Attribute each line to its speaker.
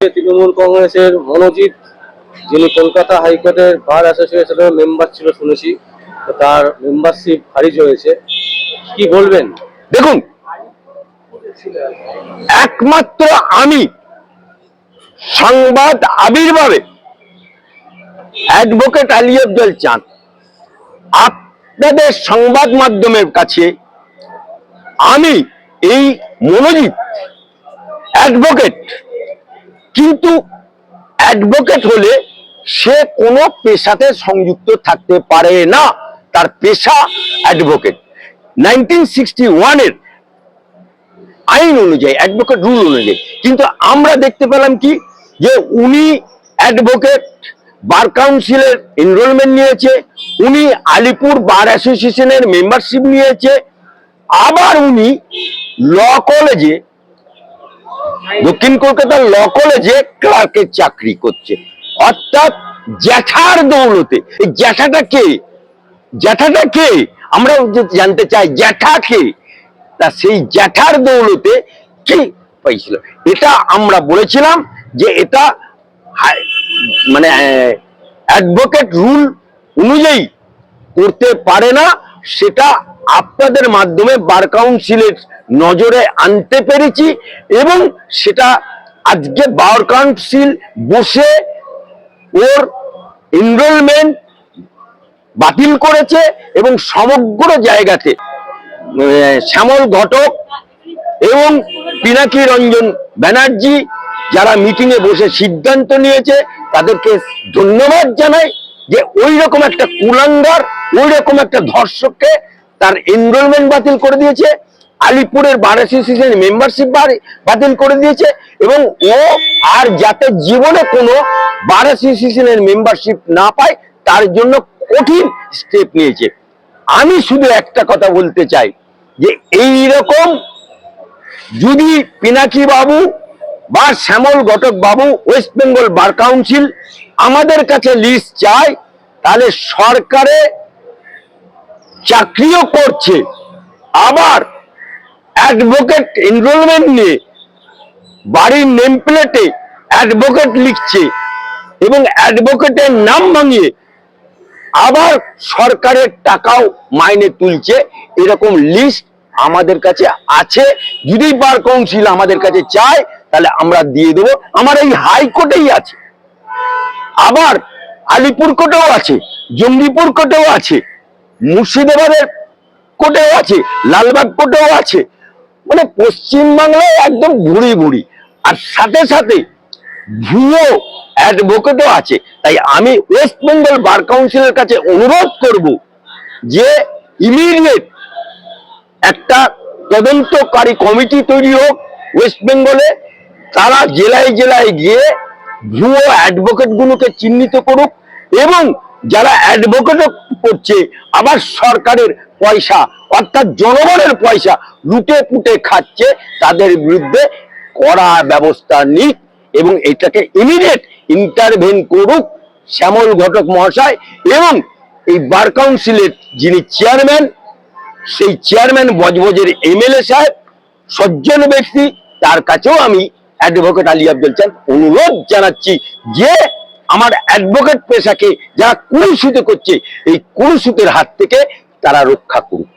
Speaker 1: তৃণমূল কংগ্রেসের মনোজিৎ, যিনি কলকাতা হাইকোর্টের বার অ্যাসোসিয়েশনের মেম্বার ছিল শুনেছি তার মেম্বারশিপ খারিজ হয়েছে। কি বলবেন?
Speaker 2: দেখুন, একমাত্র আমি সংবাদ আবির্ভাবে অ্যাডভোকেট আলী আব্দুল চাঁদ আপনাদের সংবাদ মাধ্যমের কাছে আমি এই মনোজিৎ অ্যাডভোকেট কিন্তু অ্যাডভোকেট হলে সে কোনো পেশাতে সংযুক্ত থাকতে পারে না। তার পেশা অ্যাডভোকেট নাইনটিন সিক্সটি ওয়ানের আইন অনুযায়ী অ্যাডভোকেট রুল অনুযায়ী। কিন্তু আমরা দেখতে পেলাম কি? যে উনি অ্যাডভোকেট বার কাউন্সিলের এনরোলমেন্ট নিয়েছে, উনি আলিপুর বার অ্যাসোসিয়েশনের মেম্বারশিপ নিয়েছে, আবার উনি ল কলেজে দক্ষিণ কলকাতার ল কলেজে ক্লার্কের চাকরি করছে। অর্থাৎ জ্যাঠার দৌলতে। এই জ্যাঠাটা কে? জ্যাঠাটা কে? আমরা জানতে চাই, জ্যাঠা কে? তা সেই জ্যাঠার দৌলতে কি পাইছিল? এটা আমরা বলেছিলাম যে এটা মানে অ্যাডভোকেট রুল অনুযায়ী করতে পারে না, সেটা আপনাদের মাধ্যমে বার কাউন্সিলের নজরে আনতে পেরেছি এবং সেটা আজকে বার কাউন্সিল বসে ওর এনরোলমেন্ট বাতিল করেছে এবং সমগ্র জায়গাতে শ্যামল ঘটক এবং পিনাকি রঞ্জন ব্যানার্জি যারা মিটিং এ বসে সিদ্ধান্ত নিয়েছে, তাদেরকে ধন্যবাদ জানাই যে ওই রকম একটা কুলাঙ্গার ওই রকম একটা ধর্ষককে তার এনরোলমেন্ট বাতিল করে দিয়েছে। আলিপুরের বার অ্যাসোসিয়েশন মেম্বারশিপ বাতিল করে দিয়েছে এবং ও আর যাতে জীবনে কোনো বার অ্যাসোসিয়েশনের মেম্বারশিপ না পায়, তার জন্য কঠিন স্টেপ নিয়েছে। আমি শুধু একটা কথা বলতে চাই যে এই রকম যদি পিনাকি বাবু বা শ্যামল ঘটক বাবু ওয়েস্ট বেঙ্গল বার কাউন্সিল আমাদের কাছে লিস্ট চায়, তাহলে সরকারে চাকরিও করছে। আবার অ্যাডভোকেট এনরোলমেন্ট নিয়ে বাড়ির নেম প্লেটে অ্যাডভোকেট লিখছে এবং অ্যাডভোকেটের নাম ভাঙিয়ে আবার সরকারের টাকাও মাইনে তুলছে। এরকম লিস্ট আমাদের কাছে আছে। যদি বার কাউন্সিল আমাদের কাছে চায়, তাহলে আমরা দিয়ে দেবো। আমার এই হাইকোর্টেই আছে। আবার আলিপুর কোর্টেও আছে, জঙ্গিপুর কোর্টেও আছে, মুর্শিদাবাদের কোর্টেও আছে, লালবাগ কোর্টেও আছে। মানে পশ্চিমবাংলায় একদম ভুড়ি ভুড়ি আর সাথে সাথে ভুয়ো অ্যাডভোকেটও আছে। তাই আমি ওয়েস্ট বেঙ্গল বার কাউন্সিলের কাছে অনুরোধ করব যে ইমিডিয়েট একটা তদন্তকারী কমিটি তৈরি হোক ওয়েস্ট বেঙ্গলে তারা জেলায় জেলায় গিয়ে ভুয়ো অ্যাডভোকেটগুলোকে চিহ্নিত করুক এবং যারা অ্যাডভোকেটও করছে, আবার সরকারের পয়সা, অর্থাৎ জনগণের পয়সা লুটে পুটে খাচ্ছে, তাদের বিরুদ্ধে কড়া ব্যবস্থা নিক এবং এটাকে ইমিডিয়েট ইন্টারভেন করুক শ্যামল ঘটক মহাশয় এবং এই বার কাউন্সিলের যিনি চেয়ারম্যান সেই চেয়ারম্যান বজবজের এমএলএ সাহেব, সজ্জন ব্যক্তি, তার কাছেও আমি অ্যাডভোকেট আলী আব্দুল চাঁদ অনুরোধ জানাচ্ছি যে আমার অ্যাডভোকেট পেশাকে যারা কুরুষিত করছে এই কুরুষিতের হাত থেকে তারা রক্ষা করুক।